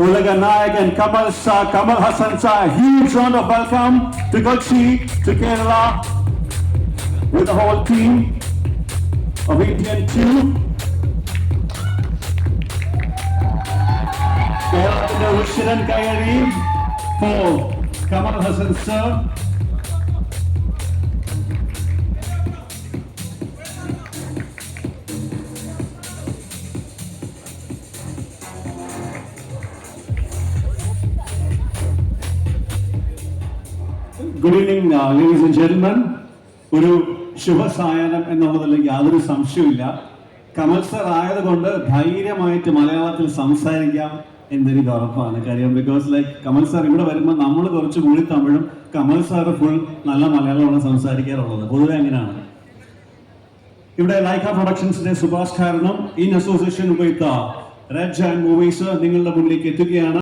Ulaga Nayak and Kamal Shah, Kamal Hassan Shah. A huge round of welcome to Kochi, to Kerala, with the whole team of Indian 2. Kerala Shiran Kayari for Kamal Hassan Sir. Good evening ladies and gentlemen ഒരു ശുഭസായനം എന്നുള്ളതിൽ യാതൊരു സംശയമില്ല Kamal sir ആയതുകൊണ്ട് ധൈര്യമായിട്ട് മലയാളത്തിൽ സംസാരിക്കാം എന്നെനിക്ക് ഉറപ്പാണ്. കാര്യം ബിക്കോസ് ലൈക്ക് കമൽ സാർ ഇവിടെ വരുമ്പോൾ നമ്മൾ കുറച്ച് കൂടി തമിഴും കമൽ സാർ ഫുൾ നല്ല മലയാളമാണ് സംസാരിക്കാറുള്ളത്. പൊതുവെ അങ്ങനെയാണ്. ഇവിടെ ലൈക്ക പ്രൊഡക്ഷൻസിന്റെ സുഭാഷ് കാരണം ഇൻ അസോസിയേഷൻ ഉപയോഗിത്ത റെഡ് ആൻഡ് മൂവീസ് നിങ്ങളുടെ മുന്നിലേക്ക് എത്തുകയാണ്.